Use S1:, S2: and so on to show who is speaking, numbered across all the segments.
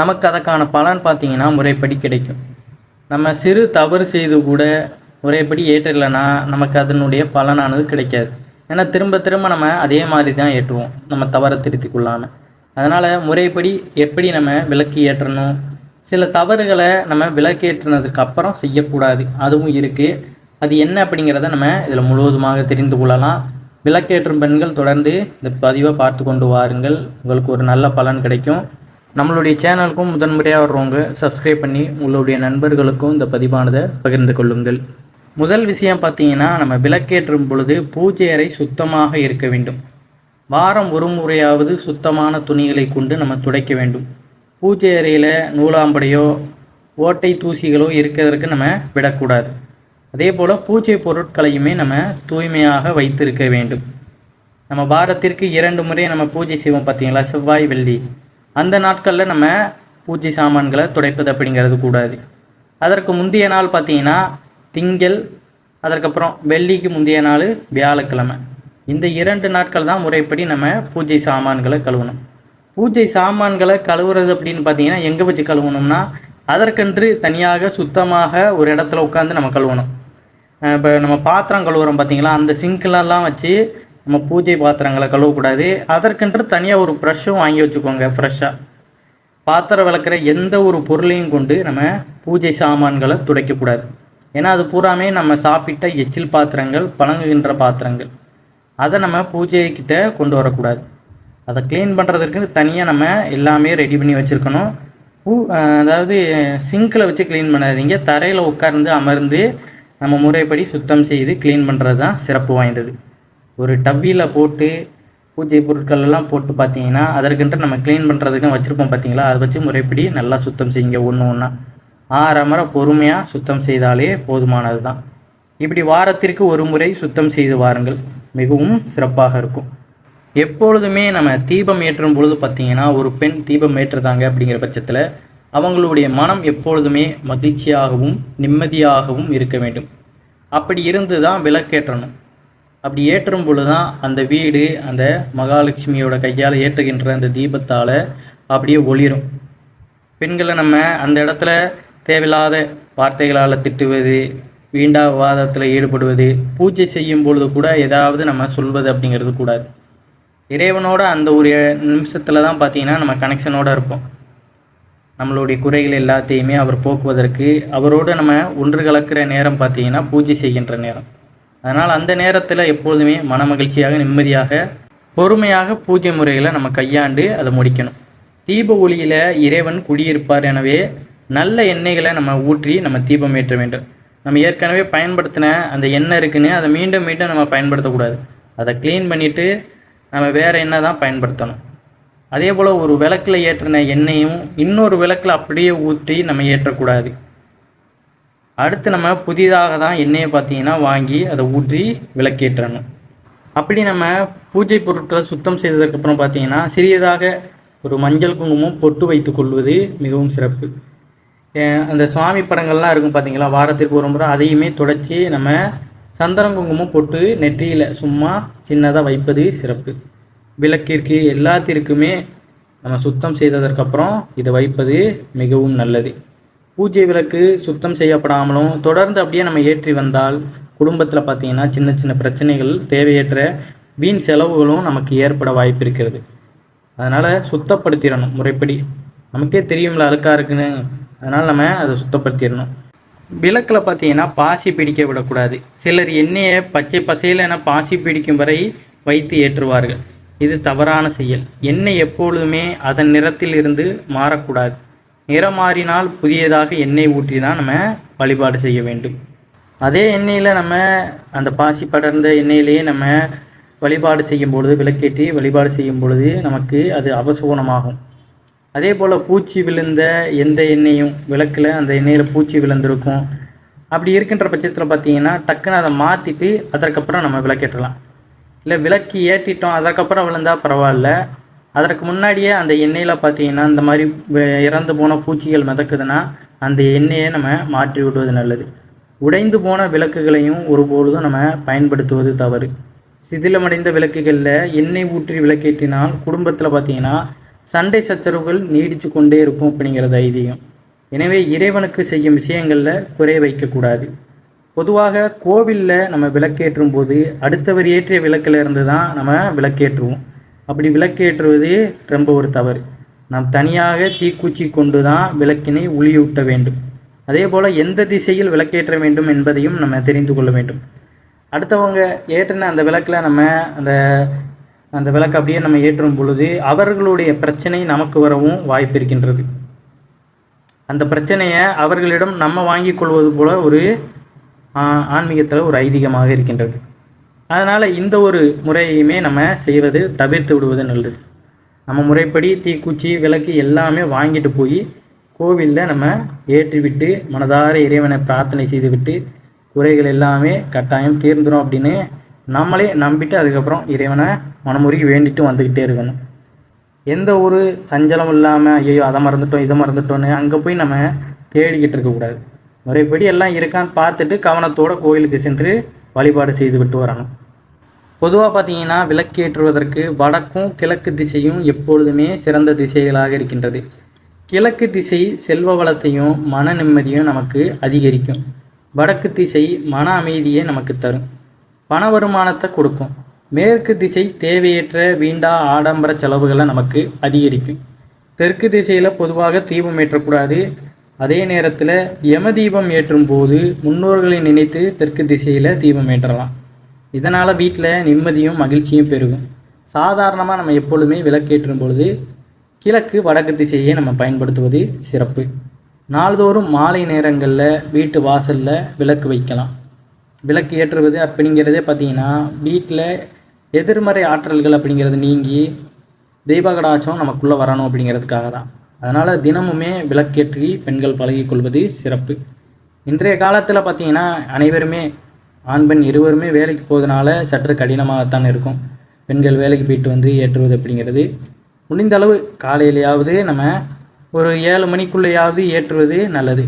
S1: நமக்கு அதற்கான பலன் பார்த்திங்கன்னா முறைப்படி கிடைக்கும். நம்ம சிறு தவறு செய்து கூட முறைப்படி ஏற்றலைன்னா நமக்கு அதனுடைய பலனானது கிடைக்காது. ஏன்னா திரும்ப திரும்ப நம்ம அதே மாதிரி தான் ஏற்றுவோம். நம்ம தவறை திருத்திக் கொள்ளாமல் அதனால் முறைப்படி எப்படி நம்ம விளக்கு ஏற்றணும்? சில தவறுகளை நம்ம விளக்கேற்றினதுக்கு அப்புறம் செய்யக்கூடாது. அதுவும் இருக்குது அது என்ன அப்படிங்கிறத நம்ம இதில் முழுவதுமாக தெரிந்து கொள்ளலாம். விளக்கேற்றும் பெண்கள் தொடர்ந்து இந்த பதிவை பார்த்து கொண்டு வாருங்கள். உங்களுக்கு ஒரு நல்ல பலன் கிடைக்கும். நம்மளுடைய சேனலுக்கும் முதன்முறையாக வர்றவங்க சப்ஸ்கிரைப் பண்ணி உங்களுடைய நண்பர்களுக்கும் இந்த பதிவானதை பகிர்ந்து கொள்ளுங்கள். முதல் விஷயம் பார்த்தீங்கன்னா நம்ம விளக்கேற்றும் பொழுது பூஜை அறை சுத்தமாக இருக்க வேண்டும். வாரம் ஒரு முறையாவது சுத்தமான துணிகளை கொண்டு நம்ம துடைக்க வேண்டும். பூஜை அறையில் நூலாம்படையோ ஓட்டை தூசிகளோ இருக்கிறதுக்கு நம்ம விடக்கூடாது. அதே போல் பூஜை பொருட்களையுமே நம்ம தூய்மையாக வைத்திருக்க வேண்டும். நம்ம வாரத்திற்கு இரண்டு முறை நம்ம பூஜை செய்வோம் பார்த்தீங்களா? செவ்வாய் வெள்ளி. அந்த நாட்களில் நம்ம பூஜை சாமான்களை துடைப்பது அப்படிங்கிறது கூடாது. அதற்கு முந்தைய நாள் பார்த்தீங்கன்னா திங்கள் அதற்கப்புறம் வெள்ளிக்கு முந்தைய நாள் வியாழக்கிழமை. இந்த இரண்டு நாட்கள் தான் முறைப்படி நம்ம பூஜை சாமான்களை கழுவணும். பூஜை சாமான்களை கழுவுறது அப்படின்னு பார்த்தீங்கன்னா எங்கே வச்சு கழுவணும்னா அதற்கென்று தனியாக சுத்தமாக ஒரு இடத்துல உட்காந்து நம்ம கழுவணும். இப்போ நம்ம பாத்திரம் கழுவுறோம் பார்த்தீங்களா அந்த சிங்க்லலாம் வச்சு நம்ம பூஜை பாத்திரங்களை கழுவக்கூடாது. அதற்கென்று தனியாக ஒரு ப்ரஷ்ஷும் வாங்கி வச்சுக்கோங்க ஃப்ரெஷ்ஷாக பாத்திரம் விளக்குற எந்த ஒரு பொருளையும் கொண்டு நம்ம பூஜை சாமான்களை துடைக்கக்கூடாது. ஏன்னா அது பூராமே நம்ம சாப்பிட்ட எச்சில் பாத்திரங்கள் பழங்குகின்ற பாத்திரங்கள். அதை நம்ம பூஜைக்கிட்ட கொண்டு வரக்கூடாது. அதை க்ளீன் பண்ணுறதுக்குன்னு தனியாக நம்ம எல்லாமே ரெடி பண்ணி வச்சுருக்கணும். பூ அதாவது சிங்கில் வச்சு க்ளீன் பண்ணாதீங்க. தரையில் உட்கார்ந்து அமர்ந்து நம்ம முறைப்படி சுத்தம் செய்து க்ளீன் பண்ணுறது தான் சிறப்பு வாய்ந்தது. ஒரு டவ்வியில் போட்டு பூஜை பொருட்கள் எல்லாம் போட்டு பார்த்தீங்கன்னா அதற்கென்று நம்ம க்ளீன் பண்ணுறதுக்கு வச்சுருப்போம் பார்த்தீங்களா அதை வச்சு முறைப்படி நல்லா சுத்தம் செய்யுங்க ஒன்று ஒன்றா ஆறமர பொறுமையாக சுத்தம் செய்தாலே போதுமானது தான் இப்படி வாரத்திற்கு ஒரு முறை சுத்தம் செய்து வாருங்கள். மிகவும் சிறப்பாக இருக்கும். எப்பொழுதுமே நம்ம தீபம் ஏற்றும் பொழுது பார்த்திங்கன்னா ஒரு பெண் தீபம் ஏற்றுதாங்க அப்படிங்கிற பட்சத்தில் அவங்களுடைய மனம் எப்பொழுதுமே மகிழ்ச்சியாகவும் நிம்மதியாகவும் இருக்க வேண்டும். அப்படி இருந்து தான் விளக்கேற்றணும். அப்படி ஏற்றும் பொழுது தான் அந்த வீடு அந்த மகாலட்சுமியோட கையால் ஏற்றுகின்ற அந்த தீபத்தால் அப்படியே ஒளிரும். பெண்களை நம்ம அந்த இடத்துல தேவையில்லாத வார்த்தைகளால் திட்டுவது வீண்டா விவாதத்தில் ஈடுபடுவது பூஜை செய்யும் பொழுது கூட ஏதாவது நம்ம சொல்வது அப்படிங்கிறது கூடாது. இறைவனோட அந்த ஒரு நிமிஷத்தில் தான் பார்த்தீங்கன்னா நம்ம கனெக்ஷனோடு இருப்போம். நம்மளுடைய குறைகள் எல்லாத்தையுமே அவர் போக்குவதற்கு அவரோடு நம்ம ஒன்று கலக்கிற நேரம் பார்த்தீங்கன்னா பூஜை செய்கின்ற நேரம். அதனால் அந்த நேரத்தில் எப்பொழுதுமே மன மகிழ்ச்சியாக நிம்மதியாக பொறுமையாக பூஜை முறைகளை நம்ம கையாண்டு அதை முடிக்கணும். தீப ஒளியில் இறைவன் குடியிருப்பார் எனவே நல்ல எண்ணெய்களை நம்ம ஊற்றி நம்ம தீபம் ஏற்ற வேண்டும். நம்ம ஏற்கனவே பயன்படுத்தின அந்த எண்ணெய் இருக்குன்னு அதை மீண்டும் மீண்டும் நம்ம பயன்படுத்தக்கூடாது. அதை க்ளீன் பண்ணிவிட்டு நம்ம வேறு எண்ணெய் தான் பயன்படுத்தணும். அதே போல் ஒரு விளக்கில் ஏற்றின எண்ணெயும் இன்னொரு விளக்கில் அப்படியே ஊற்றி நம்ம ஏற்றக்கூடாது. அடுத்து நம்ம புதிதாக தான் எண்ணெயை பார்த்தீங்கன்னா வாங்கி அதை ஊற்றி விளக்கேற்றணும். அப்படி நம்ம பூஜை பொருட்களை சுத்தம் செய்ததுக்கப்புறம் பார்த்தீங்கன்னா சிறியதாக ஒரு மஞ்சள் குங்குமம் பொட்டு வைத்து கொள்வது மிகவும் சிறப்பு. அந்த சுவாமி படங்கள்லாம் இருக்கும் பார்த்தீங்களா? வாரத்திற்கு ஒரு முறை அதையுமே தொடச்சி நம்ம சந்தனம் குங்குமம் பொட்டு நெற்றியில் சும்மா சின்னதாக வைப்பது சிறப்பு. விளக்கிற்கு எல்லாத்திற்குமே நம்ம சுத்தம் செய்ததற்கப்புறம் இதை வைப்பது மிகவும் நல்லது. பூஜை விளக்கு சுத்தம் செய்யப்படாமலும் தொடர்ந்து அப்படியே நம்ம ஏற்றி வந்தால் குடும்பத்தில் பார்த்தீங்கன்னா சின்ன சின்ன பிரச்சனைகள் தேவையற்ற வீண் செலவுகளும் நமக்கு ஏற்பட வாய்ப்பு இருக்கிறது. அதனால் சுத்தப்படுத்திடணும் முறைப்படி. நமக்கே தெரியும்ல அழுக்காக இருக்குன்னு. அதனால் நம்ம அதை சுத்தப்படுத்திடணும். விளக்கில் பார்த்தீங்கன்னா பாசி பிடிக்க விடக்கூடாது. சிலர் எண்ணெயை பச்சை பசையிலென பாசி பிடிக்கும் வரை வைத்து ஏற்றுவார்கள். இது தவறான செயல். எண்ணெய் எப்பொழுதுமே அதன் நிறத்தில் இருந்து மாறக்கூடாது. நிறம் மாறினால் புதியதாக எண்ணெய் ஊற்றி தான் நம்ம வழிபாடு செய்ய வேண்டும். அதே எண்ணெயில் நம்ம அந்த பாசி படர்ந்த எண்ணெயிலேயே நம்ம வழிபாடு செய்யும் பொழுது விளக்கேற்றி வழிபாடு செய்யும் பொழுது நமக்கு அது அபசகுணமாகும் அதே போல் பூச்சி விழுந்த எந்த எண்ணெயும் விளக்கில் அந்த எண்ணெயில் பூச்சி விழுந்திருக்கும். அப்படி இருக்கின்ற பட்சத்தில் பார்த்தீங்கன்னா டக்குன்னு அதை மாற்றிட்டு அதற்கப்புறம் நம்ம விளக்கேற்றலாம். இல்லை விளக்கு ஏற்றிட்டோம் அதற்கப்புறம் விழுந்தால் பரவாயில்ல. அதற்கு முன்னாடியே அந்த எண்ணெயில் பார்த்தீங்கன்னா இந்த மாதிரி இறந்து போன பூச்சிகள் மிதக்குதுன்னா அந்த எண்ணெயை நம்ம மாற்றி விடுவது நல்லது. உடைந்து போன விளக்குகளையும் ஒருபொழுதும் நம்ம பயன்படுத்துவது தவறு. சிதிலமடைந்த விளக்குகளில் எண்ணெய் ஊற்றி விளக்கேற்றினால் குடும்பத்தில் பார்த்தீங்கன்னா சண்டை சச்சரவுகள் நீடித்து கொண்டே இருக்கும் அப்படிங்கிறது ஐதீகம் எனவே இறைவனுக்கு செய்யும் விஷயங்களில் குறை வைக்கக்கூடாது பொதுவாக கோவிலில் நம்ம விளக்கேற்றும் போது அடுத்தவர் ஏற்றிய விளக்கில் இருந்து தான் நம்ம விளக்கேற்றுவோம். அப்படி விளக்கேற்றுவது ரொம்ப ஒரு தவறு. நாம் தனியாக தீக்குச்சி கொண்டு தான் விளக்கினை ஒளியூட்ட வேண்டும். அதே போல் எந்த திசையில் விளக்கேற்ற வேண்டும் என்பதையும் நம்ம தெரிந்து கொள்ள வேண்டும். அடுத்தவங்க ஏற்றின அந்த விளக்கில் நம்ம அந்த அந்த விளக்கு அப்படியே நம்ம ஏற்றும் பொழுது அவர்களுடைய பிரச்சனை நமக்கு வரவும் வாய்ப்பு இருக்கின்றது. அந்த பிரச்சனையை அவர்களிடம் நம்ம வாங்கிக் கொள்வது போல ஒரு ஆன்மீகத்தில் ஒரு ஐதீகமாக இருக்கின்றது. அதனால் இந்த ஒரு முறையுமே நம்ம செய்வது தவிர்த்து விடுவது நல்லது. நம்ம முறைப்படி தீக்குச்சி விளக்கு எல்லாமே வாங்கிட்டு போய் கோவிலில் நம்ம ஏற்றிவிட்டு மனதார இறைவனை பிரார்த்தனை செய்துவிட்டு குறைகள் எல்லாமே கட்டாயம் தீர்ந்துடும் அப்படின்னு நம்மளே நம்பிட்டு அதுக்கப்புறம் இறைவனை மனமுருகி வேண்டிட்டு வந்துக்கிட்டே இருக்கணும். எந்த ஒரு சஞ்சலம் இல்லாமல் ஐயோ அதை மறந்துட்டோம் இதை மறந்துட்டோன்னு அங்கே போய் நம்ம தேடிக்கிட்டு இருக்கக்கூடாது. முறைப்படி எல்லாம் இருக்கான்னு பார்த்துட்டு கவனத்தோடு கோயிலுக்கு சென்று வழிபாடு செய்து விட்டு வரணும். பொதுவாக பார்த்தீங்கன்னா விளக்கேற்றுவதற்கு வடக்கும் கிழக்கு திசையும் எப்பொழுதுமே சிறந்த திசைகளாக இருக்கின்றது. கிழக்கு திசை செல்வ வளத்தையும் மன நிம்மதியும் நமக்கு அதிகரிக்கும். வடக்கு திசை மன அமைதியை நமக்கு தரும். பண வருமானத்தை கொடுக்கும். மேற்கு திசை தேவையற்ற வீண்டா ஆடம்பர செலவுகளை நமக்கு அதிகரிக்கும். தெற்கு திசையில் பொதுவாக தீபம் ஏற்றக்கூடாது. அதே நேரத்தில் யம தீபம் ஏற்றும் போது முன்னோர்களை நினைத்து தெற்கு திசையில் தீபம் ஏற்றலாம். இதனால் வீட்டில் நிம்மதியும் மகிழ்ச்சியும் பெருகும். சாதாரணமாக நம்ம எப்பொழுதுமே விளக்கேற்றும் பொழுது கிழக்கு வடக்கு திசையை நம்ம பயன்படுத்துவது சிறப்பு. நாள்தோறும் மாலை நேரங்களில் வீட்டு வாசலில் விளக்கு வைக்கலாம். விளக்கு ஏற்றுவது அப்படிங்கிறதே பார்த்திங்கன்னா வீட்டில் எதிர்மறை ஆற்றல்கள் அப்படிங்கிறது நீங்கி தெய்வகடாச்சம் நமக்குள்ளே வரணும் அப்படிங்கிறதுக்காக தான் அதனால் தினமுமே விளக்கேற்றி பெண்கள் பழகிக்கொள்வது சிறப்பு. இன்றைய காலத்தில் பார்த்திங்கன்னா அனைவருமே ஆண் பெண் இருவருமே வேலைக்கு போவதனால சற்று கடினமாகத்தான் இருக்கும். பெண்கள் வேலைக்கு போயிட்டு வந்து ஏற்றுவது அப்படிங்கிறது. முடிந்த அளவு காலையிலையாவது நம்ம ஒரு ஏழு மணிக்குள்ளேயாவது ஏற்றுவது நல்லது.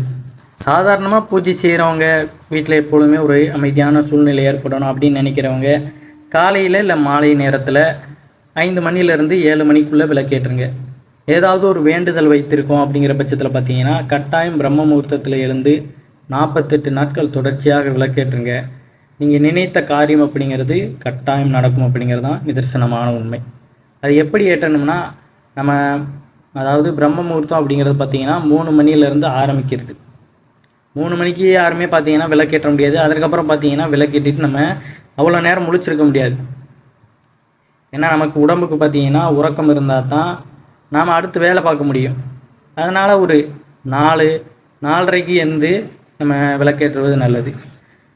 S1: சாதாரணமாக பூஜை செய்கிறவங்க வீட்டில் எப்பொழுதுமே ஒரு அமைதியான சூழ்நிலை ஏற்படணும் அப்படின்னு நினைக்கிறவங்க காலையில் இல்லை மாலை நேரத்தில் ஐந்து மணிலேருந்து ஏழு மணிக்குள்ளே விளக்கேற்றுங்க. ஏதாவது ஒரு வேண்டுதல் வைத்திருக்கோம் அப்படிங்கிற பட்சத்தில் பார்த்தீங்கன்னா கட்டாயம் பிரம்ம முகூர்த்தத்தில் இருந்து நாற்பத்தெட்டு நாட்கள் தொடர்ச்சியாக விளக்கேற்றுங்க. நீங்கள் நினைத்த காரியம் அப்படிங்கிறது கட்டாயம் நடக்கும் அப்படிங்கிறது தான் நிதர்சனமான உண்மை. அது எப்படி ஏற்றணும்னா நம்ம அதாவது பிரம்ம முகூர்த்தம் அப்படிங்கிறது பார்த்திங்கன்னா மூணு மணிலேருந்து ஆரம்பிக்கிறது. மூணு மணிக்கு யாருமே பார்த்தீங்கன்னா விளக்கேற்ற முடியாது. அதுக்கப்புறம் பார்த்தீங்கன்னா விளக்கேற்றிட்டு நம்ம அவ்வளோ நேரம் முழிச்சிருக்க முடியாது. ஏன்னா நமக்கு உடம்புக்கு பார்த்தீங்கன்னா உறக்கம் இருந்தால் தான் நாம் அடுத்து வேலை பார்க்க முடியும். அதனால் ஒரு நாலு நாலரைக்கு எழுந்து நம்ம விளக்கேற்றுவது நல்லது.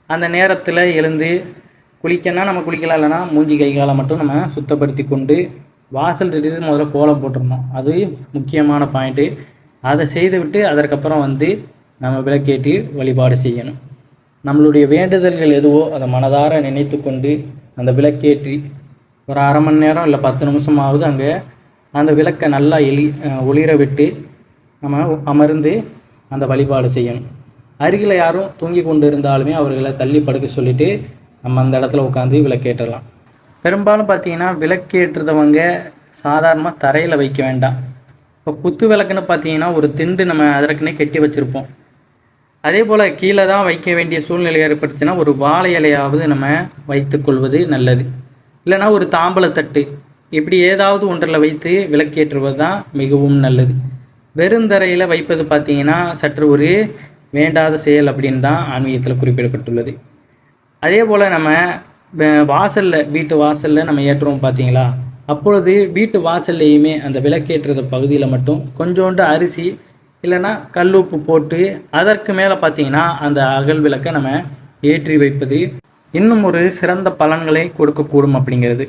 S1: அந்த நேரத்தில் எழுந்து குளிக்கன்னா நம்ம குளிக்கலாம் இல்லைனா மூஞ்சி கை காலை மட்டும் நம்ம சுத்தப்படுத்தி கொண்டு வாசல் தெரியுது முதல்ல கோலம் போட்டுருணும் அது முக்கியமான பாயிண்ட்டு அதை செய்துவிட்டு அதற்கப்புறம் வந்து நம்ம விளக்கேற்றி வழிபாடு செய்யணும். நம்மளுடைய வேண்டுதல்கள் எதுவோ அதை மனதார நினைத்து கொண்டு அந்த விளக்கேற்றி ஒரு அரை மணி நேரம் இல்லை பத்து நிமிஷமாவது அங்கே அந்த விளக்கை நல்லா எளி ஒளிர விட்டு நம்ம அமர்ந்து அந்த வழிபாடு செய்யணும். அருகில் யாரும் தூங்கி கொண்டு இருந்தாலுமே அவர்களை தள்ளி படுக்க சொல்லிவிட்டு நம்ம அந்த இடத்துல உட்காந்து விளக்கேற்றலாம். பெரும்பாலும் பார்த்தீங்கன்னா விளக்கேற்றுறவங்க சாதாரணமாக தரையில் வைக்க வேண்டாம். இப்போ குத்து விளக்குன்னு பார்த்தீங்கன்னா ஒரு திண்டு நம்ம அதற்குன்னே கட்டி வச்சுருப்போம். அதே போல் கீழே தான் வைக்க வேண்டிய சூழ்நிலை ஏற்பட்டுச்சுன்னா ஒரு வாழை இலையாவது நம்ம வைத்துக்கொள்வது நல்லது. இல்லைனா ஒரு தாம்பலத்தட்டு இப்படி ஏதாவது ஒன்றில் வைத்து விளக்கேற்றுவது தான் மிகவும் நல்லது. வெறுந்தரையில் வைப்பது பார்த்தீங்கன்னா சற்று ஒரு வேண்டாத செயல் அப்படின்னு தான் ஆன்மீகத்தில் குறிப்பிடப்பட்டுள்ளது. அதே போல் நம்ம வாசலில் வீட்டு வாசலில் நம்ம ஏற்றுவோம் பார்த்தீங்களா? அப்பொழுது வீட்டு வாசல்லையுமே அந்த விளக்கேற்றுற பகுதியில் மட்டும் கொஞ்சோண்டு அரிசி இல்லைன்னா கல்லுப்பு போட்டு அதற்கு மேலே பார்த்தீங்கன்னா அந்த அகல் விளக்கை நம்ம ஏற்றி வைப்பது இன்னும் ஒரு சிறந்த பலன்களை கொடுக்கக்கூடும் அப்படிங்கிறது.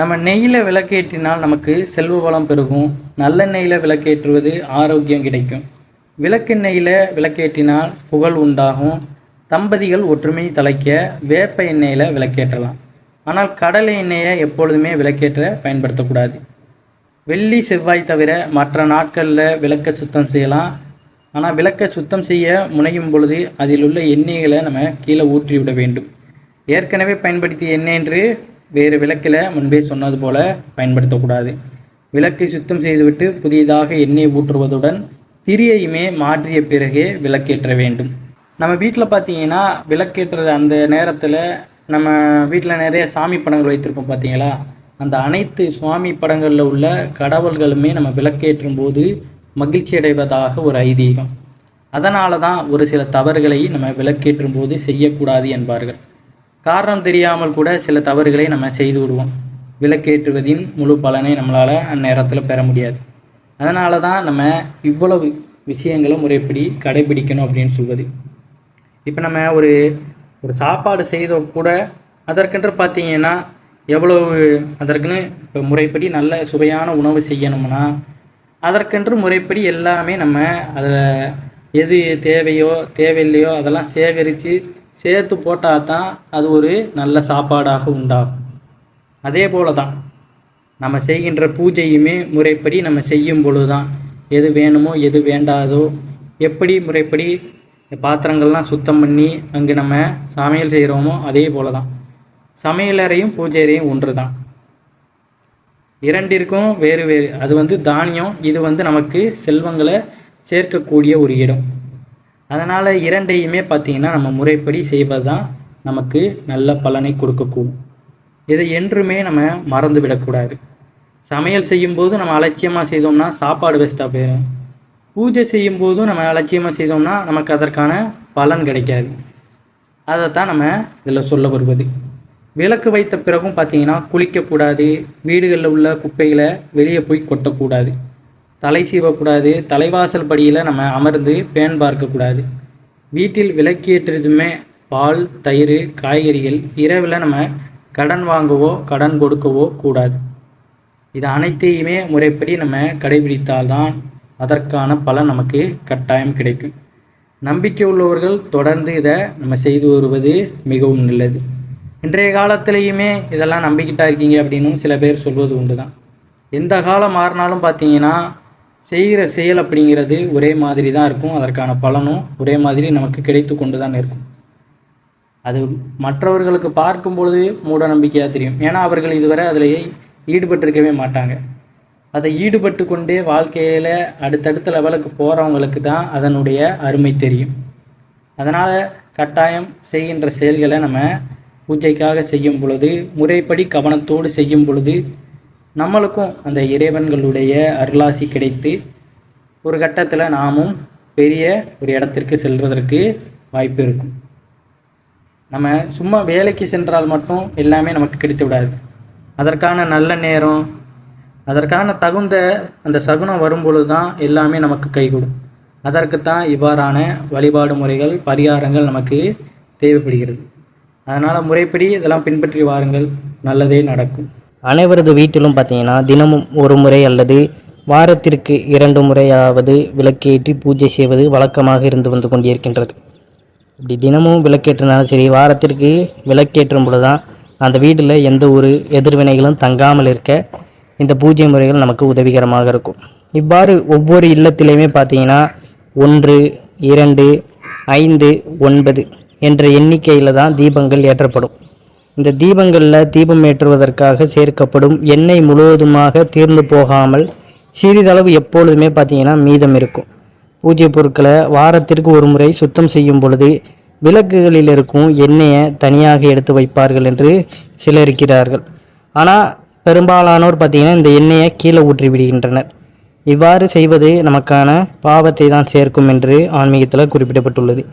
S1: நம்ம நெய்யில் விளக்கேற்றினால் நமக்கு செல்வ வளம் பெருகும். நல்லெண்ணெயில் விளக்கேற்றுவது ஆரோக்கியம் கிடைக்கும். விளக்கெண்ணெயில் விளக்கேற்றினால் புகழ் உண்டாகும். தம்பதிகள் ஒற்றுமை தலைக்க வேப்ப எண்ணெயில் விளக்கேற்றலாம். ஆனால் கடலை எண்ணெயை எப்பொழுதுமே விளக்கேற்ற பயன்படுத்தக்கூடாது. வெள்ளி செவ்வாய் தவிர மற்ற நாட்களில் விளக்க சுத்தம் செய்யலாம். ஆனால் விளக்கை சுத்தம் செய்ய முனையும் பொழுது அதில் உள்ள எண்ணெய்களை நம்ம கீழே ஊற்றி விட வேண்டும். ஏற்கனவே பயன்படுத்திய எண்ணெய் என்று வேறு விளக்கில் முன்பே சொன்னது போல் பயன்படுத்தக்கூடாது. விளக்கை சுத்தம் செய்துவிட்டு புதியதாக எண்ணெய் ஊற்றுவதுடன் திரியையுமே மாற்றிய பிறகே விளக்கேற்ற வேண்டும். நம்ம வீட்டில் பார்த்தீங்கன்னா விளக்கேற்ற அந்த நேரத்தில் நம்ம வீட்டில் நிறைய சாமி படங்கள் வைத்திருப்போம் பார்த்தீங்களா அந்த அனைத்து சுவாமி படங்களில் உள்ள கடவுள்களுமே நம்ம விளக்கேற்றும் போது மகிழ்ச்சி அடைவதாக ஒரு ஐதீகம். அதனால தான் ஒரு சில தவறுகளை நம்ம விளக்கேற்றும் போது செய்யக்கூடாது என்பார்கள். காரணம் தெரியாமல் கூட சில தவறுகளை நம்ம செய்து விடுவோம். விளக்கேற்றுவதின் முழு பலனை நம்மளால் அந்நேரத்தில் பெற முடியாது. அதனால தான் நம்ம இவ்வளவு விஷயங்களை முறைப்படி கடைபிடிக்கணும் அப்படின்னு சொல்வது. இப்போ நம்ம ஒரு ஒரு சாப்பாடு செய்த கூட அதற்கென்று பார்த்தீங்கன்னா எவ்வளவு அதற்குன்னு இப்போ முறைப்படி நல்ல சுவையான உணவு செய்யணும்னா அதற்கென்று முறைப்படி எல்லாமே நம்ம அதில் எது தேவையோ தேவையில்லையோ அதெல்லாம் சேகரித்து சேர்த்து போட்டால் தான் அது ஒரு நல்ல சாப்பாடாக உண்டாகும். அதே போல தான் நம்ம செய்கின்ற பூஜையுமே முறைப்படி நம்ம செய்யும் பொழுது தான் எது வேணுமோ எது வேண்டாதோ எப்படி முறைப்படி பாத்திரங்கள்லாம் சுத்தம் பண்ணி அங்கே நம்ம சமையல் செய்கிறோமோ அதே போல தான் சமையலறையும் பூஜை அறையும் ஒன்று தான் இரண்டிற்கும் வேறு வேறு அது வந்து தானியம் இது வந்து நமக்கு செல்வங்களை சேர்க்கக்கூடிய ஒரு இடம். அதனால் இரண்டையுமே பார்த்திங்கன்னா நம்ம முறைப்படி செய்வது தான் நமக்கு நல்ல பலனை கொடுக்கக்கூடும். இதை என்றுமே நம்ம மறந்து விடக்கூடாது. சமையல் செய்யும்போது நம்ம அலட்சியமாக செய்தோம்னா சாப்பாடு வேஸ்ட்டாக போயிடும் பூஜை செய்யும்போதும் நம்ம அலட்சியமாக செய்தோம்னா நமக்கு அதற்கான பலன் கிடைக்காது. அதைத்தான் நம்ம இதில் சொல்ல வருவது. விளக்கு வைத்த பிறகும் பார்த்தீங்கன்னா குளிக்கக்கூடாது வீடுகளில் உள்ள குப்பைகளை வெளியே போய் கொட்டக்கூடாது. தலை சீவக்கூடாது தலைவாசல் படியில் நம்ம அமர்ந்து பேன் பார்க்கக்கூடாது. வீட்டில் விளக்கேற்றதுமே பால் தயிர் காய்கறிகள் இரவில் நம்ம கடன் வாங்கவோ கடன் கொடுக்கவோ கூடாது. இது அனைத்தையுமே முறைப்படி நம்ம கடைபிடித்தால்தான் அதற்கான பலன் நமக்கு கட்டாயம் கிடைக்கும். நம்பிக்கை உள்ளவர்கள் தொடர்ந்து இதை நம்ம செய்து வருவது மிகவும் நல்லது. இன்றைய காலத்திலையுமே இதெல்லாம் நம்பிக்கிட்டா இருக்கீங்க அப்படின்னும் சில பேர் சொல்வது உண்டு தான் எந்த காலம் மாறினாலும் பார்த்தீங்கன்னா செய்கிற செயல் அப்படிங்கிறது ஒரே மாதிரி தான் இருக்கும். அதற்கான பலனும் ஒரே மாதிரி நமக்கு கிடைத்து கொண்டு தான் இருக்கும். அது மற்றவர்களுக்கு பார்க்கும் பொழுது மூட நம்பிக்கையாக தெரியும். ஏன்னா அவர்கள் இதுவரை அதில் ஈடுபட்டிருக்கவே மாட்டாங்க. அதை ஈடுபட்டு கொண்டே வாழ்க்கையில் அடுத்தடுத்த லெவலுக்கு போகிறவங்களுக்கு தான் அதனுடைய அருமை தெரியும். அதனால் கட்டாயம் செய்கின்ற செயல்களை நம்ம பூஜைக்காக செய்யும் பொழுது முறைப்படி கவனத்தோடு செய்யும் பொழுது நம்மளுக்கும் அந்த இறைவன்களுடைய அருளாசி கிடைத்து ஒரு கட்டத்தில் நாமும் பெரிய ஒரு இடத்திற்கு செல்வதற்கு வாய்ப்பு இருக்கும். நம்ம சும்மா வேலைக்கு சென்றால் மட்டும் எல்லாமே நமக்கு கிடைத்து விடாது. அதற்கான நல்ல நேரம் அதற்கான தகுந்த அந்த சகுனம் வரும்பொழுது தான் எல்லாமே நமக்கு கைகூடும் அதற்குத்தான் இவ்வாறான வழிபாடு முறைகள் பரிகாரங்கள் நமக்கு தேவைப்படுகிறது. அதனால் முறைப்படி இதெல்லாம் பின்பற்றி வாருங்கள். நல்லதே நடக்கும்.
S2: அனைவரது வீட்டிலும் பார்த்தீங்கன்னா தினமும் ஒரு முறை அல்லது வாரத்திற்கு இரண்டு முறையாவது விளக்கேற்றி பூஜை செய்வது வழக்கமாக இருந்து வந்து கொண்டிருக்கின்றது. இப்படி தினமும் விளக்கேற்றினாலும் சரி வாரத்திற்கு விளக்கேற்றும் பொழுது தான் அந்த வீட்டில் எந்த ஒரு எதிர்வினைகளும் தங்காமல் இருக்க இந்த பூஜை முறைகள் நமக்கு உதவிகரமாக இருக்கும். இவ்வாறு ஒவ்வொரு இல்லத்திலையுமே பார்த்தீங்கன்னா ஒன்று இரண்டு ஐந்து ஒன்பது என்ற எண்ணிக்கையில் தான் தீபங்கள் ஏற்றப்படும். இந்த தீபங்களில் தீபம் ஏற்றுவதற்காக சேர்க்கப்படும் எண்ணெய் முழுவதுமாக தீர்ந்து போகாமல் சிறிதளவு எப்பொழுதுமே பார்த்தீங்கன்னா மீதம் இருக்கும். பூஜை பொருட்களை வாரத்திற்கு ஒரு முறை சுத்தம் செய்யும் பொழுது விளக்குகளில் இருக்கும் எண்ணெயை தனியாக எடுத்து வைப்பார்கள் என்று சிலர் இருக்கிறார்கள். ஆனால் பெரும்பாலானோர் பார்த்தீங்கன்னா இந்த எண்ணெயை கீழே ஊற்றி விடுகின்றனர். இவ்வாறு செய்வது நமக்கான பாவத்தை தான் சேர்க்கும் என்று ஆன்மீகத்தில் குறிப்பிடப்பட்டுள்ளது.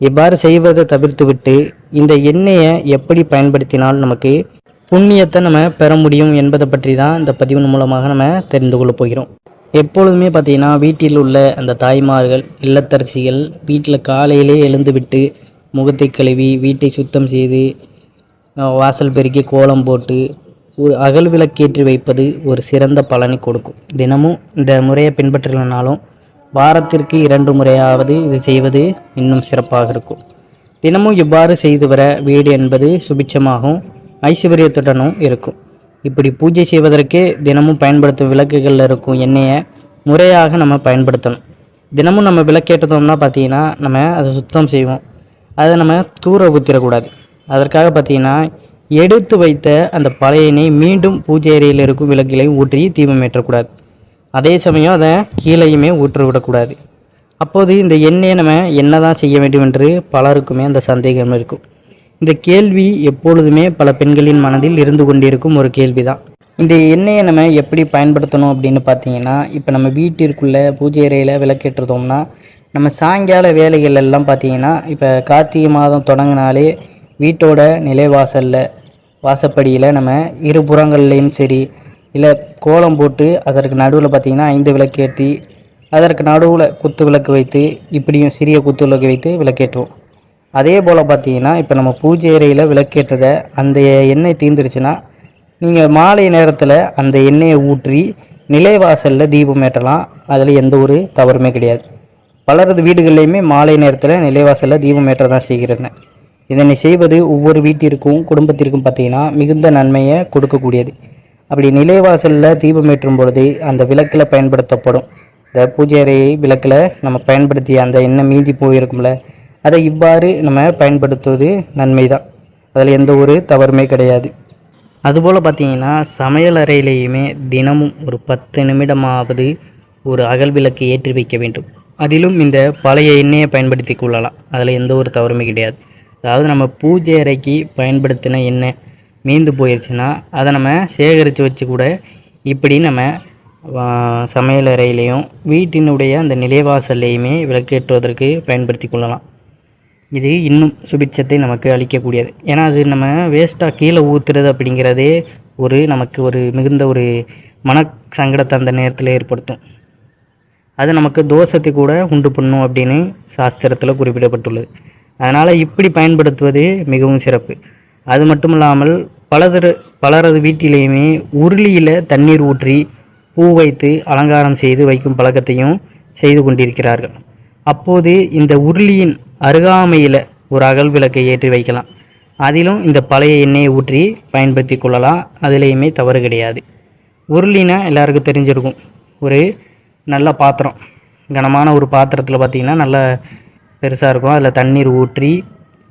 S2: இவ்வாறு செய்வதை தவிர்த்துவிட்டு இந்த எண்ணெயை எப்படி பயன்படுத்தினால் நமக்கு புண்ணியத்தை நம்ம பெற முடியும் என்பதை பற்றி தான் இந்த பதிவின் மூலமாக நம்ம தெரிந்து கொள்ள போகிறோம். எப்பொழுதுமே பார்த்தீங்கன்னா வீட்டில் உள்ள அந்த தாய்மார்கள் இல்லத்தரசிகள் வீட்டில் காலையிலே எழுந்துவிட்டு முகத்தை கழுவி வீட்டை சுத்தம் செய்து வாசல் பெருக்கி கோலம் போட்டு ஒரு அகல் விளக்கேற்றி வைப்பது ஒரு சிறந்த பலனை கொடுக்கும். தினமும் இந்த முறையை பின்பற்றலைனாலும் வாரத்திற்கு இரண்டு முறையாவது இது செய்வது இன்னும் சிறப்பாக இருக்கும். தினமும் இவ்வாறு செய்து வர வீடு என்பது சுபிட்சமாகவும் ஐஸ்வர்யத்துடனும் இருக்கும். இப்படி பூஜை செய்வதற்கே தினமும் பயன்படுத்தும் விளக்குகளில் இருக்கும் எண்ணெயை முறையாக நம்ம பயன்படுத்தணும். தினமும் நம்ம விளக்கேற்றதோம்னா பார்த்தீங்கன்னா நம்ம அதை சுத்தம் செய்வோம். அதை நம்ம தூர ஊற்றிடக்கூடாது அதற்காக பார்த்தீங்கன்னா எடுத்து வைத்த அந்த பழைய எண்ணெய் மீண்டும் பூஜை அறையில் இருக்கும் விளக்கிலையும் ஊற்றி தீபம் ஏற்றக்கூடாது. அதே சமயம் அதை கீழேயுமே ஊற்று விடக்கூடாது அப்போது இந்த எண்ணெயை நம்ம என்ன தான் செய்ய வேண்டும் என்று பலருக்குமே அந்த சந்தேகம் இருக்கும். இந்த கேள்வி எப்பொழுதுமே பல பெண்களின் மனதில் இருந்து கொண்டிருக்கும் ஒரு கேள்வி தான் இந்த எண்ணெயை நம்ம எப்படி பயன்படுத்தணும் அப்படின்னு பார்த்தீங்கன்னா இப்போ நம்ம வீட்டிற்குள்ளே பூஜை அறையில் விளக்கேற்றுறதோம்னா நம்ம சாயங்கால வேலைகள் எல்லாம் பார்த்தீங்கன்னா இப்போ கார்த்திகை மாதம் தொடங்கினாலே வீட்டோட நிலைவாசலில் வாசப்படியில் நம்ம இரு புறங்கள்லேயும் சரி இல்லை கோலம் போட்டு அதற்கு நடுவில் பார்த்தீங்கன்னா ஐந்து விளக்கேற்றி அதற்கு நடுவில் குத்து விளக்கு வைத்து இப்படியும் சிறிய குத்து விளக்கு வைத்து விளக்கேற்றுவோம். அதே போல் பார்த்தீங்கன்னா இப்போ நம்ம பூஜை அறையில் விளக்கேற்றதை அந்த எண்ணெய் தீர்ந்துருச்சுன்னா நீங்கள் மாலை நேரத்தில் அந்த எண்ணெயை ஊற்றி நிலைவாசலில் தீபம் ஏற்றலாம். அதில் எந்த ஒரு தவறுமே கிடையாது. பலரது வீடுகள்லையுமே மாலை நேரத்தில் நிலைவாசலில் தீபம் ஏற்ற தான் செய்கிறேன் இதனை செய்வது ஒவ்வொரு வீட்டிற்கும் குடும்பத்திற்கும் பார்த்தீங்கன்னா மிகுந்த நன்மையை கொடுக்கக்கூடியது. அப்படி நிலைவாசலில் தீபம் ஏற்றும் பொழுது அந்த விளக்கில் பயன்படுத்தப்படும். இந்த பூஜை அறை விளக்கில் நம்ம பயன்படுத்திய அந்த எண்ணெய் மீதி போயிருக்கும்ல அதை இவ்வாறு நம்ம பயன்படுத்துவது நன்மை தான் அதில் எந்த ஒரு தவறுமே கிடையாது. அதுபோல் பார்த்தீங்கன்னா சமையல் அறையிலேயுமே தினமும் ஒரு பத்து நிமிடமாவது ஒரு அகல் விளக்கு ஏற்றி வைக்க வேண்டும். அதிலும் இந்த பழைய எண்ணெயை பயன்படுத்தி கொள்ளலாம். அதில் எந்த ஒரு தவறுமே கிடையாது. அதாவது நம்ம பூஜை அறைக்கு பயன்படுத்தின எண்ணெய் மீந்து போயிடுச்சுன்னா அதை நம்ம சேகரித்து வச்சு கூட இப்படி நம்ம சமையலறையிலையும் வீட்டினுடைய அந்த நிலைவாசல்லையுமே விளக்கேற்றுவதற்கு பயன்படுத்தி கொள்ளலாம். இது இன்னும் சுபிட்சத்தை நமக்கு அளிக்கக்கூடியது. ஏன்னா அது நம்ம வேஸ்ட்டாக கீழே ஊற்றுறது அப்படிங்கிறதே ஒரு நமக்கு ஒரு மிகுந்த ஒரு மன சங்கடத்தை அந்த நேரத்தில் ஏற்படுத்தும். அது நமக்கு தோஷத்தை கூட உண்டு பண்ணும் அப்படின்னு சாஸ்திரத்தில் குறிப்பிடப்பட்டுள்ளது. அதனால் இப்படி பயன்படுத்துவது மிகவும் சிறப்பு. அது மட்டும் இல்லாமல் பலதர பலரது வீட்டிலேயுமே உருளியில் தண்ணீர் ஊற்றி பூ வைத்து அலங்காரம் செய்து வைக்கும் பழக்கத்தையும் செய்து கொண்டிருக்கிறார்கள். அப்போது இந்த உருளியின் அருகாமையில் ஒரு அகல் விளக்கை ஏற்றி வைக்கலாம். அதிலும் இந்த பழைய எண்ணெயை ஊற்றி பயன்படுத்தி கொள்ளலாம். அதுலேயுமே தவறு கிடையாது. உருளினா எல்லாருக்கும் தெரிஞ்சிருக்கும். ஒரு நல்ல பாத்திரம். கனமான ஒரு பாத்திரத்தில் பார்த்திங்கன்னா நல்ல பெருசாக இருக்கும். அதில் தண்ணீர் ஊற்றி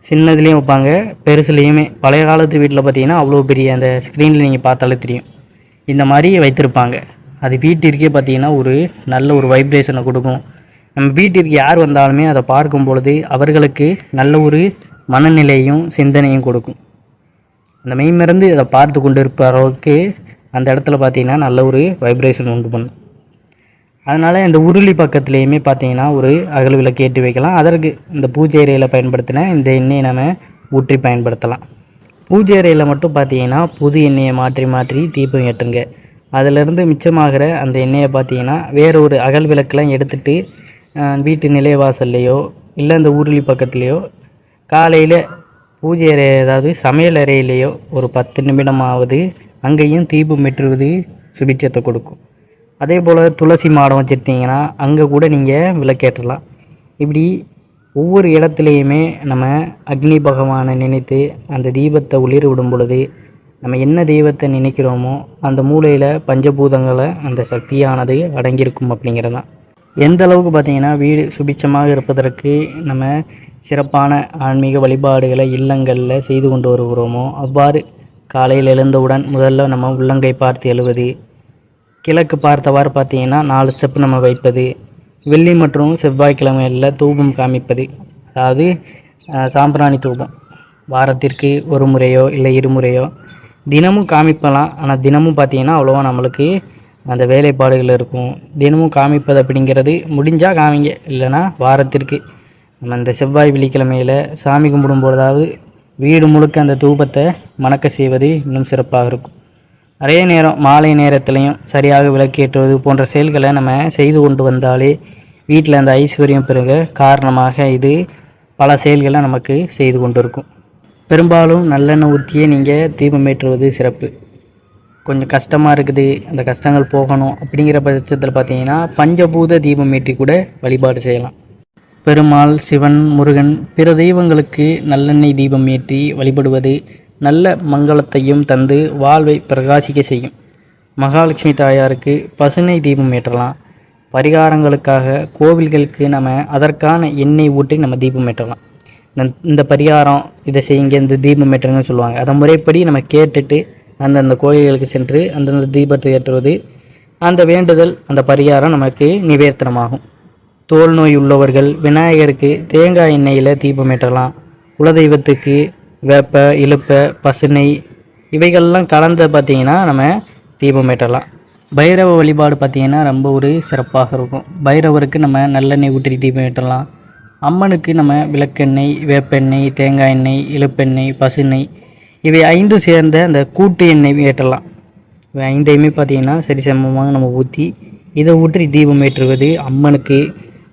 S2: சின்னதுலேயும் வைப்பாங்க பெருசுலேயுமே. பழைய காலத்து வீட்டில் பார்த்தீங்கன்னா அவ்வளோ பெரிய அந்த ஸ்க்ரீனில் நீங்கள் பார்த்தாலே தெரியும். இந்த மாதிரி வைத்திருப்பாங்க. அது வீட்டிற்கே பார்த்தீங்கன்னா ஒரு நல்ல ஒரு வைப்ரேஷனை கொடுக்கும். நம்ம வீட்டிற்கு யார் வந்தாலுமே அதை பார்க்கும் பொழுது அவர்களுக்கு நல்ல ஒரு மனநிலையும் சிந்தனையும் கொடுக்கும். அந்த மெய்மறந்து அதை பார்த்து கொண்டு இருப்ப அளவுக்கு அந்த இடத்துல பார்த்தீங்கன்னா நல்ல ஒரு வைப்ரேஷன் உண்டு பண்ணும். அதனால் இந்த உருளி பக்கத்துலேயுமே பார்த்தீங்கன்னா ஒரு அகல் விளக்கு ஏற்றி வைக்கலாம். அதற்கு இந்த பூஜை அறையில் பயன்படுத்தின இந்த எண்ணெயை நம்ம ஊற்றி பயன்படுத்தலாம். பூஜை அறையில் மட்டும் பார்த்தீங்கன்னா புது எண்ணெயை மாற்றி மாற்றி தீபம் ஏற்றுங்க. அதிலிருந்து மிச்சமாகிற அந்த எண்ணெயை பார்த்தீங்கன்னா வேறு ஒரு அகல் விளக்கெலாம் எடுத்துட்டு வீட்டு நிலைவாசல்லையோ இல்லை இந்த உருளி பக்கத்துலேயோ காலையில் பூஜை அறை ஏதாவது சமையல் அறையிலேயோ ஒரு பத்து நிமிடமாவது அங்கேயும் தீபம் ஏற்றுவது சுபிச்சத்தை கொடுக்கும். அதே போல் துளசி மாடம் வச்சுருந்தீங்கன்னா அங்கே கூட நீங்கள் விளக்கேற்றலாம். இப்படி ஒவ்வொரு இடத்துலையுமே நம்ம அக்னி பகவானை நினைத்து அந்த தீபத்தை ஒளிர விடும் பொழுது நம்ம என்ன தெய்வத்தை நினைக்கிறோமோ அந்த மூலையில் பஞ்சபூதங்களை அந்த சக்தியானது அடங்கியிருக்கும் அப்படிங்கிறது தான் எந்த அளவுக்கு பார்த்திங்கன்னா வீடு சுபிச்சமாக இருப்பதற்கு நம்ம சிறப்பான ஆன்மீக வழிபாடுகளை இல்லங்களில் செய்து கொண்டு வருகிறோமோ அவ்வாறு காலையில் எழுந்தவுடன் முதல்ல நம்ம உள்ளங்கை பார்த்து எழுவது கிழக்கு பார்த்தவாறு பார்த்தீங்கன்னா நாலு ஸ்டெப் நம்ம வைப்பது. வெள்ளி மற்றும் செவ்வாய்க்கிழமைகளில் தூபம் காமிப்பது. அதாவது சாம்பிராணி தூபம். வாரத்திற்கு ஒரு முறையோ இல்லை இருமுறையோ தினமும் காமிப்பலாம். ஆனால் தினமும் பார்த்தீங்கன்னா அவ்வளோவா நம்மளுக்கு அந்த வேலைப்பாடுகள் இருக்கும். தினமும் காமிப்பது அப்படிங்கிறது முடிஞ்சால் காமிங்க. இல்லைன்னா வாரத்திற்கு. நம்ம இந்த செவ்வாய் வெள்ளிக்கிழமையில் சாமி கும்பிடும் பொழுதாவது வீடு முழுக்க அந்த தூபத்தை மணக்க செய்வது இன்னும் சிறப்பாக இருக்கும். அதே நேரம் மாலை நேரத்துலையும் சரியாக விளக்கேற்றுவது போன்ற செயல்களை நம்ம செய்து கொண்டு வந்தாலே வீட்டில் அந்த ஐஸ்வர்யம் பெருக காரணமாக இது பல செயல்களை நமக்கு செய்து கொண்டு இருக்கும் பெரும்பாலும் நல்லெண்ணெய் ஊற்றியே நீங்கள் தீபம் ஏற்றுவது சிறப்பு. கொஞ்சம் கஷ்டமாக இருக்குது அந்த கஷ்டங்கள் போகணும் அப்படிங்கிற பட்சத்தில் பார்த்தீங்கன்னா பஞ்சபூத தீபம் ஏற்றி கூட வழிபாடு செய்யலாம். பெருமாள் சிவன் முருகன் பிற தெய்வங்களுக்கு நல்லெண்ணெய் தீபம் ஏற்றி வழிபடுவது நல்ல மங்களத்தையும் தந்து வாழ்வை பிரகாசிக்க செய்யும். மகாலட்சுமி தாயாருக்கு பசுனை தீபம் ஏற்றலாம். பரிகாரங்களுக்காக கோவில்களுக்கு நம்ம அதற்கான எண்ணெய் ஊற்றி நம்ம தீபம் ஏற்றலாம். இந்த- இந்த பரிகாரம் இதை செய்யுங்க இந்த தீபம் ஏற்றுங்கன்னு சொல்லுவாங்க. அதை முறைப்படி நம்ம கேட்டுட்டு அந்தந்த கோயில்களுக்கு சென்று அந்தந்த தீபத்தை ஏற்றுவது அந்த வேண்டுதல் அந்த பரிகாரம் நமக்கு நிவேர்த்தனமாகும் தோல் நோய் உள்ளவர்கள் விநாயகருக்கு தேங்காய் எண்ணெயில் தீபம் ஏற்றலாம். குலதெய்வத்துக்கு வேப்ப இலுப்ப பசுனை இவைகள்லாம் கலந்து பார்த்தீங்கன்னா நம்ம தீபம் ஏற்றலாம். பைரவ வழிபாடு பார்த்திங்கன்னா ரொம்ப ஒரு சிறப்பாக இருக்கும். பைரவருக்கு நம்ம நல்லெண்ணெய் ஊற்றி தீபம் ஏற்றலாம். அம்மனுக்கு நம்ம விளக்கெண்ணெய் வேப்பெண்ணெய் தேங்காய் எண்ணெய் இலுப்பெண்ணெய் பசுநெய் இவை ஐந்தும் சேர்ந்த அந்த கூட்டு எண்ணெய் ஏற்றலாம். இவை ஐந்தையுமே பார்த்திங்கன்னா சரிசமமாக நம்ம ஊற்றி இதை ஊற்றி தீபம் ஏற்றுவது அம்மனுக்கு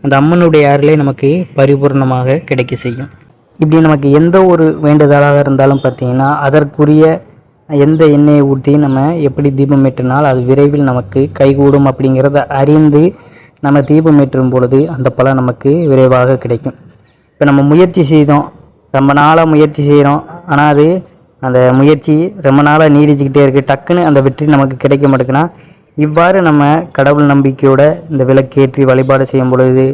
S2: அந்த அம்மனுடைய அருளை நமக்கு பரிபூர்ணமாக கிடைக்க செய்யும். இப்படி நமக்கு எந்த ஒரு வேண்டுதலாக இருந்தாலும் பார்த்தீங்கன்னா அதற்குரிய எந்த எண்ணெயை ஊற்றி நம்ம எப்படி தீபம் ஏற்றினால் அது விரைவில் நமக்கு கைகூடும் அப்படிங்கிறத அறிந்து நம்ம தீபம் ஏற்றும் பொழுது அந்த பலன் நமக்கு விரைவாக கிடைக்கும். இப்போ நம்ம முயற்சி செய்தோம். ரொம்ப நாளாக முயற்சி செய்கிறோம். ஆனால் அது அந்த முயற்சி ரொம்ப நாளாக நீடிச்சுக்கிட்டே இருக்குது டக்குன்னு அந்த வெற்றி நமக்கு கிடைக்க மாட்டேங்குன்னா இவ்வாறு நம்ம கடவுள் நம்பிக்கையோட இந்த விளக்கேற்றி வழிபாடு செய்யும் பொழுது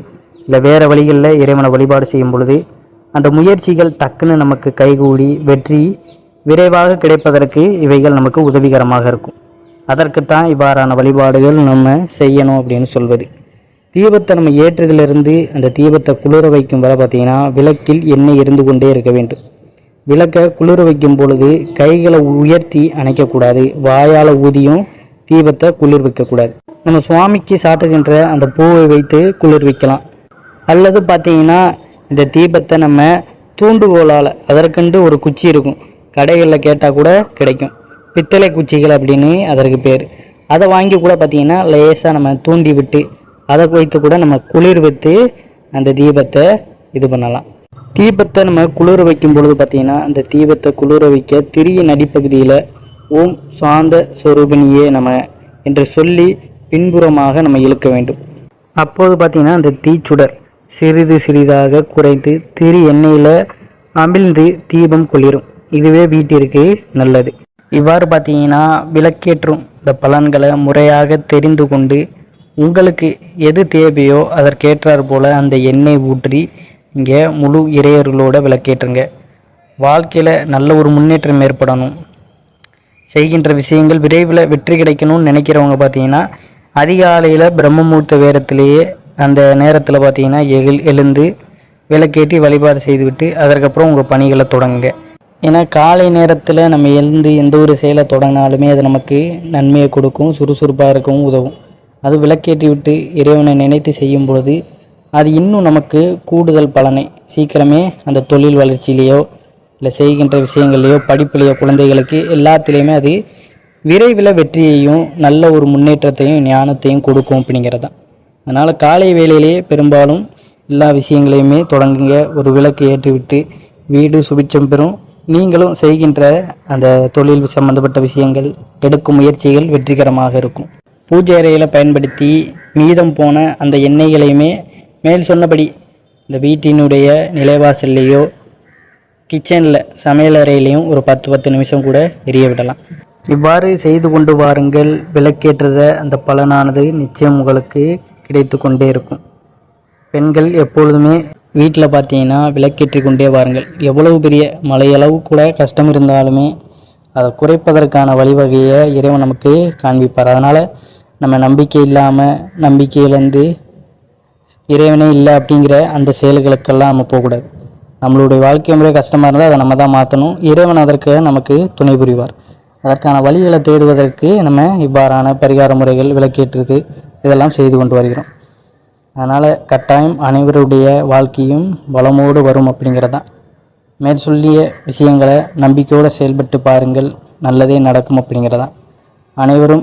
S2: இல்லை வேறு வழிகளில் இறைவனை வழிபாடு செய்யும் பொழுது அந்த முயற்சிகள் டக்குன்னு நமக்கு கைகூடி வெற்றி விரைவாக கிடைப்பதற்கு இவைகள் நமக்கு உதவிகரமாக இருக்கும். அதற்குத்தான் இவ்வாறான வழிபாடுகள் நம்ம செய்யணும் அப்படின்னு சொல்வது. தீபத்தை நம்ம ஏற்றதிலிருந்து அந்த தீபத்தை குளிர வைக்கும் வரை பார்த்திங்கன்னா விளக்கில் எண்ணெய் இருந்து கொண்டே இருக்க வேண்டும். விளக்கை குளிர வைக்கும் பொழுது கைகளை உயர்த்தி அணைக்கக்கூடாது. வாயால் ஊதியும் தீபத்தை குளிர் வைக்கக்கூடாது. நம்ம சுவாமிக்கு சாட்டுகின்ற அந்த பூவை வைத்து குளிர் வைக்கலாம். அல்லது பார்த்தீங்கன்னா இந்த தீபத்தை நம்ம தூண்டுகோலால் அதற்கென்று ஒரு குச்சி இருக்கும். கடைகளில் கேட்டால் கூட கிடைக்கும். பித்தளை குச்சிகள் அப்படின்னு அதற்கு பேர். அதை வாங்கி கூட பார்த்தீங்கன்னா லேசாக நம்ம தூண்டி விட்டு அதை வைத்து கூட நம்ம குளிர் வைத்து அந்த தீபத்தை இது பண்ணலாம். தீபத்தை நம்ம குளிர வைக்கும் பொழுது பார்த்தீங்கன்னா அந்த தீபத்தை குளிர வைக்க திரிய நடிப்பகுதியில் ஓம் சாந்த சொரூபினியே நம்ம என்று சொல்லி பின்புறமாக நம்ம இழுக்க வேண்டும். அப்போது பார்த்திங்கன்னா அந்த தீச்சுடர். சிறிது சிறிதாக குறைந்து திரு எண்ணெயில் அமிழ்ந்து தீபம் குளிரும். இதுவே வீட்டிற்கு நல்லது. இவ்வாறு பார்த்தீங்கன்னா விளக்கேற்றும் இந்த பலன்களை முறையாக தெரிந்து கொண்டு உங்களுக்கு எது தேவையோ அதற்கேற்றாற் போல் அந்த எண்ணெய் ஊற்றி இங்கே முழு இறையர்களோட விளக்கேற்றுங்க. வாழ்க்கையில் நல்ல ஒரு முன்னேற்றம் ஏற்படணும். செய்கின்ற விஷயங்கள் விரைவில் வெற்றி கிடைக்கணும்னு நினைக்கிறவங்க பார்த்தீங்கன்னா அதிகாலையில் பிரம்மமூர்த்த வேரத்திலேயே அந்த நேரத்தில் பார்த்தீங்கன்னா எழு எழுந்து விளக்கேற்றி வழிபாடு செய்துவிட்டு அதற்கப்புறம் உங்கள் பணிகளை தொடங்குங்க. ஏன்னா காலை நேரத்தில் நம்ம எழுந்து எந்த ஒரு செயலை தொடங்கினாலுமே அது நமக்கு நன்மையை கொடுக்கும் சுறுசுறுப்பாக இருக்கவும் உதவும். அது விளக்கேற்றி விட்டு இறைவனை நினைத்து செய்யும் பொழுது அது இன்னும் நமக்கு கூடுதல் பலனை. சீக்கிரமே அந்த தொழில் வளர்ச்சியிலேயோ இல்லை செய்கின்ற விஷயங்கள்லையோ படிப்புலையோ குழந்தைகளுக்கு எல்லாத்துலேயுமே அது விரைவில் வெற்றியையும் நல்ல ஒரு முன்னேற்றத்தையும் ஞானத்தையும் கொடுக்கும் அப்படிங்கிறது தான் அதனால் காலை வேளையிலேயே பெரும்பாலும் எல்லா விஷயங்களையுமே தொடங்குங்க. ஒரு விளக்கு ஏற்றிவிட்டு வீடு சுபிட்சம் பெறும். நீங்களும் செய்கின்ற அந்த தொழில் சம்பந்தப்பட்ட விஷயங்கள் எடுக்கும் முயற்சிகள் வெற்றிகரமாக இருக்கும். பூஜை அறையில் பயன்படுத்தி மீதம் போன அந்த எண்ணெய்களையுமே மேல் சொன்னபடி இந்த வீட்டினுடைய நிலைவாசல்லையோ கிச்சனில் சமையல் அறையிலையும் ஒரு பத்து பத்து நிமிஷம் கூட எரிய விடலாம். இவ்வாறு செய்து கொண்டு வாருங்கள். விளக்கேற்றத அந்த பலனானது நிச்சயம் உங்களுக்கு கிடைத்து கொண்டே இருக்கும். பெண்கள் எப்பொழுதுமே வீட்டில் பார்த்தீங்கன்னா விளக்கேற்றி கொண்டே வாருங்கள். எவ்வளவு பெரிய மலையளவு கூட கஷ்டம் இருந்தாலுமே அதை குறைப்பதற்கான வழிவகையை இறைவன் நமக்கு காண்பிப்பார். அதனால் நம்ம நம்பிக்கை இல்லாமல் நம்பிக்கையிலேருந்து இறைவனே இல்லை அப்படிங்கிற அந்த செயல்களுக்கெல்லாம் நம்ம போகக்கூடாது. நம்மளுடைய வாழ்க்கை முறை கஷ்டமாக இருந்தால் அதை நம்ம தான் மாற்றணும் இறைவன் அதற்கு நமக்கு துணை புரிவார். அதற்கான வழிகளை தேடுவதற்கு நம்ம இவ்வாறான பரிகார முறைகள் விளக்கேற்றுது இதெல்லாம் செய்து கொண்டு வருகிறோம். அதனால் கட்டாயம் அனைவருடைய வாழ்க்கையும் வளமோடு வரும் அப்படிங்கிறது தான் மேற் சொல்லிய விஷயங்களை நம்பிக்கையோடு செயல்பட்டு பாருங்கள் நல்லதே நடக்கும் அப்படிங்கிறதான். அனைவரும்